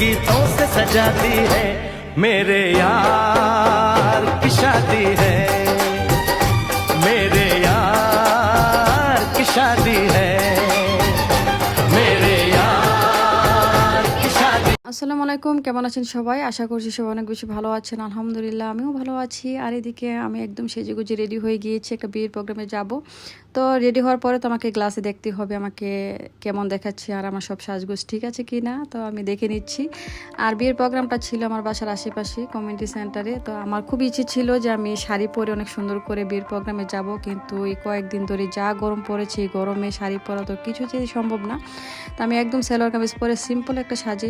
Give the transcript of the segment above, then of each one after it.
गीतों से सजाती है मेरे यार की शादी है मेरे यार की शादी है मेरे यार की शादी আসসালামু আলাইকুম কেমন আছেন সবাই আশা করছি সবাই অনেক বেশি ভালো আছেন আলহামদুলিল্লাহ আমিও ভালো আছি আর এদিকে আমি একদম সেজে গুজে রেডি হয়ে গিয়েছি একটা বিয়ের প্রোগ্রামে যাব তো রেডি হওয়ার পরে তো আমাকে গ্লাসে দেখতে হবে, আমাকে কেমন দেখাচ্ছে আর আমার সব সাজগোজ ঠিক আছে কি না, তো আমি দেখে নিচ্ছি। আর বিয়ের প্রোগ্রামটা ছিল আমার বাসার আশেপাশে কমিউনিটি সেন্টারে তো আমার খুব ইচ্ছে ছিল যে আমি শাড়ি পরে অনেক সুন্দর করে বিয়ের প্রোগ্রামে যাব, কিন্তু এই কয়েকদিন ধরে যা গরম পড়েছে গরমে শাড়ি পরা তো কিছু কিছুতেই সম্ভব না। তো আমি একদম সালোয়ার কামিজ পরে সিম্পল একটা সাজে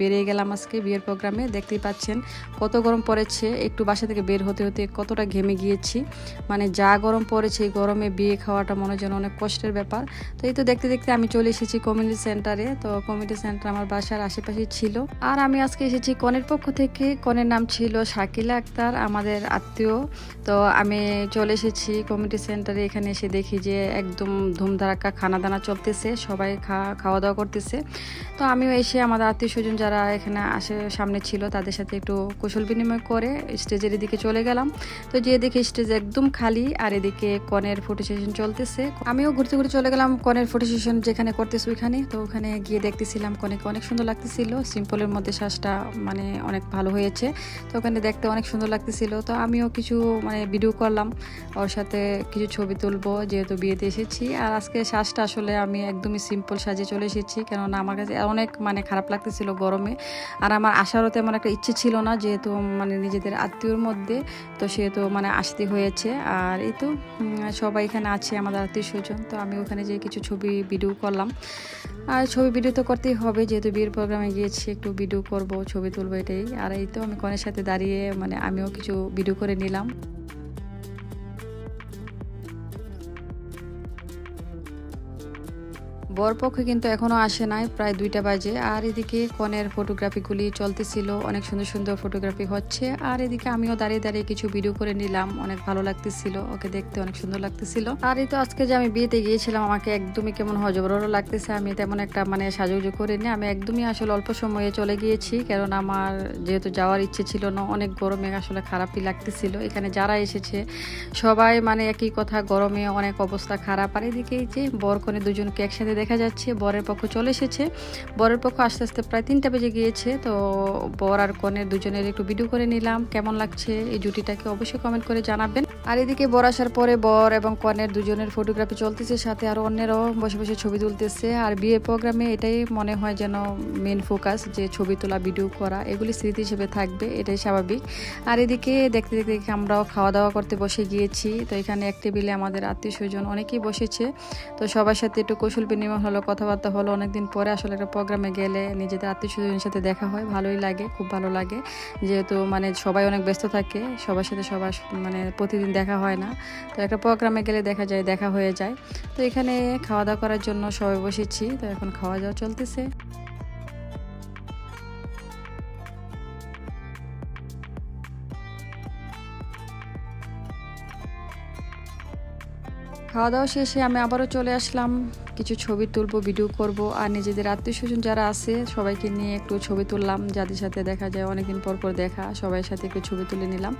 বেরিয়ে গেলাম আজকে বিয়ের প্রোগ্রামে। দেখতেই পাচ্ছেন কত গরম পড়েছে, একটু বাসা থেকে বের হতে হতে কতটা ঘেমে গিয়েছি। মানে যা গরম পড়েছে গরমে বিয়ে খাওয়াটা মনে হয় অনেক কষ্টের ব্যাপার। তো এই তো দেখতে দেখতে আমি চলে এসেছি কমিউনিটি সেন্টারে। তো কমিউনিটি সেন্টার আমার বাসার আশেপাশে ছিল। আর আমি আজকে এসেছি কনের পক্ষ থেকে। কনের নাম ছিল শাকিলা আক্তার, আমাদের আত্মীয়। তো আমি চলে এসেছি কমিউনিটি সেন্টারে। এখানে এসে দেখি যে একদম ধুমধারাক্কা খানা দানা চলতেছে। সবাই খাওয়া দাওয়া করতেছে। তো আমিও এসে আমাদের আত্মীয় স্বজন যারা এখানে আসে, সামনে ছিল, তাদের সাথে একটু কুশল বিনিময় করে স্টেজের এদিকে চলে গেলাম। তো যে দেখি স্টেজ একদম খালি, আর এদিকে কনের ফটো সেশন চলতেছে। আমিও ঘুরতে ঘুরতে চলে গেলাম কনের ফটো সেশন যেখানে করতেছে ওইখানে। তো ওখানে গিয়ে দেখতেছিলাম কনেকে অনেক সুন্দর লাগতেছিল। সিম্পলের মধ্যে শ্বাসটা মানে অনেক ভালো হয়েছে। তো ওখানে দেখতে অনেক সুন্দর লাগতেছিল। তো আমিও কিছু মানে ভিডিও করলাম। ওর সাথে কিছু ছবি তুলবো যেহেতু বিয়েতে এসেছি। আর আজকে শ্বাসটা আসলে আমি একদমই সিম্পল সাজে চলে এসেছি। কেননা আমার কাছে অনেক মানে খারাপ লাগতেছিল গরমে। আর আমার আসারও তেমন একটা ইচ্ছে ছিল না যেহেতু মানে নিজেদের আত্মীয়র মধ্যে। তো সেহেতু মানে আসতে হয়েছে। আর এই তো সবাই এখানে আছে। আমাদের আত্মীয় স্বজন। তো আমি ওখানে যে কিছু ছবি ভিডিও করলাম। আর ছবি ভিডিও তো করতেই হবে, যেহেতু বিয়ের প্রোগ্রামে গিয়েছি, একটু ভিডিও করব, ছবি তুলবো এটাই। আর এই তো আমি কনের সাথে দাঁড়িয়ে মানে আমিও কিছু ভিডিও করে নিলাম। বরপক্ষ কিন্তু এখনও আসে নাই, প্রায় দুইটা বাজে। আর এদিকে কনের ফটোগ্রাফিগুলি চলতেছিল, অনেক সুন্দর সুন্দর ফটোগ্রাফি হচ্ছে। আর এদিকে আমিও দাঁড়িয়ে দাঁড়িয়ে কিছু ভিডিও করে নিলাম, অনেক ভালো লাগতেছিল, ওকে দেখতে অনেক সুন্দর লাগতেছিল। আর এই তো আজকে যে আমি বিয়েতে গিয়েছিলাম, আমাকে একদমই কেমন হজবরও লাগতেছে, আমি তেমন একটা মানে সাজুগুজু করিনি। আমি একদমই আসলে অল্প সময়ে চলে গিয়েছি, কারণ আমার যেহেতু যাওয়ার ইচ্ছে ছিল না, অনেক গরমে আসলে খারাপই লাগতেছিল। এখানে যারা এসেছে, সবাই মানে একই কথা, গরমে অনেক অবস্থা খারাপ। আর এদিকে যে বর কনে দুজনকে একসাথে দেখা যাচ্ছে, বরের পক্ষ চলে এসেছে। বরের পক্ষ আস্তে আস্তে প্রায় তিনটা বেজে গিয়েছে, তো বর আর কনের দুজনের একটু ভিডিও করে নিলাম, কেমন লাগছে এই জুটিটাকে অবশ্যই কমেন্ট করে জানাবেন। আর এদিকে বর আসার পরে বর এবং কনের দুজনের ফটোগ্রাফি চলতেছে, সাথে আরও অন্যেরও বসে বসে ছবি তুলতেছে। আর বিয়ে প্রোগ্রামে এটাই মনে হয় যেন মেন ফোকাস যে ছবি তোলা ভিডিও করা, এগুলি স্মৃতি হিসেবে থাকবে, এটাই স্বাভাবিক। আর এদিকে দেখতে দেখতে দেখতে আমরাও খাওয়া দাওয়া করতে বসে গিয়েছি, তো এখানে এক টেবিলে আমাদের আত্মীয় স্বজন অনেকেই বসেছে, তো সবার সাথে একটু কৌশল বিনিময় হলো, কথাবার্তা হলো, অনেকদিন পরে আসলে একটা প্রোগ্রামে গেলে নিজেদের আত্মীয় স্বজনের সাথে দেখা হয়, ভালোই লাগে, খুব ভালো লাগে। যেহেতু মানে সবাই অনেক ব্যস্ত থাকে, সবার সাথে সবার মানে প্রতিদিন দেখা হয় না। তো একটা প্রোগ্রামে গেলে দেখা যায়, দেখা হয়ে যায়। তো এখানে খাওয়া দাওয়া করার জন্য সবাই বসেছি, তো এখন খাওয়া দাওয়া চলতেছে। খাওয়া দাওয়া শেষে আমি আবারও চলে আসলাম। কিছু ছবি তুলবো ভিডিও করব। আর নিজেদের আত্মীয় স্বজন যারা আছে, সবাইকে নিয়ে একটু ছবি তুললাম। যাদের সাথে দেখা যায়, অনেকদিন পর পর দেখা, সবাই সাথে একটু ছবি তুলে নিলাম।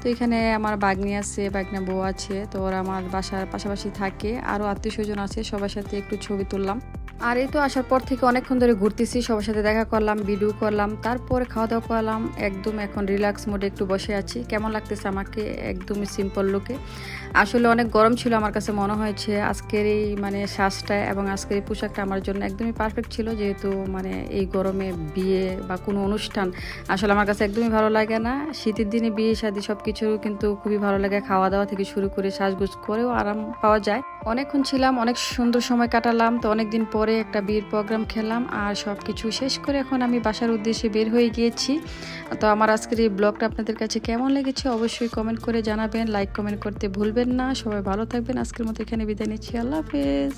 তো এখানে আমার বাগনি আছে, বাগনা বউ আছে। তো ওরা আমার বাসার পাশাপাশি থাকে। আরও আত্মীয় স্বজন আছে, সবার সাথে একটু ছবি তুললাম। আর এই তো আসার পর থেকে অনেকক্ষণ ধরে ঘুরতেছি, সবার সাথে দেখা করলাম ভিডিও করলাম, তারপরে খাওয়া দাওয়া করলাম, একদম এখন রিল্যাক্স মোডে একটু বসে আছি। কেমন লাগতেছে আমাকে? একদমই সিম্পল লুকে আসলে অনেক গরম ছিল আমার কাছে মনে হয়েছে, আজকের এই মানে শ্বাসটা এবং আজকের এই পোশাকটা আমার জন্য একদমই পারফেক্ট ছিল, যেহেতু মানে এই গরমে বিয়ে বা কোনো অনুষ্ঠান আসলে আমার কাছে একদমই ভালো লাগে না। শীতের দিনে বিয়ে, শাদি সব কিছু কিন্তু খুবই ভালো লাগে খাওয়া দাওয়া থেকে শুরু করে সাজগোজ করেও আরাম পাওয়া যায়। অনেকক্ষণ ছিলাম, অনেক সুন্দর সময় কাটালাম, তো অনেকদিন পরে একটা বিয়ের প্রোগ্রাম খেলাম আর সব কিছু শেষ করে এখন আমি বাসার উদ্দেশ্যে বের হয়ে গিয়েছি। তো আমার আজকের এই ব্লগটা আপনাদের কাছে কেমন লেগেছে অবশ্যই কমেন্ট করে জানাবেন। লাইক কমেন্ট করতে ভুলবেন না। সবাই ভালো থাকবেন। আজকের মতো এখানে বিদায় নিচ্ছি। আল্লাহ হাফেজ।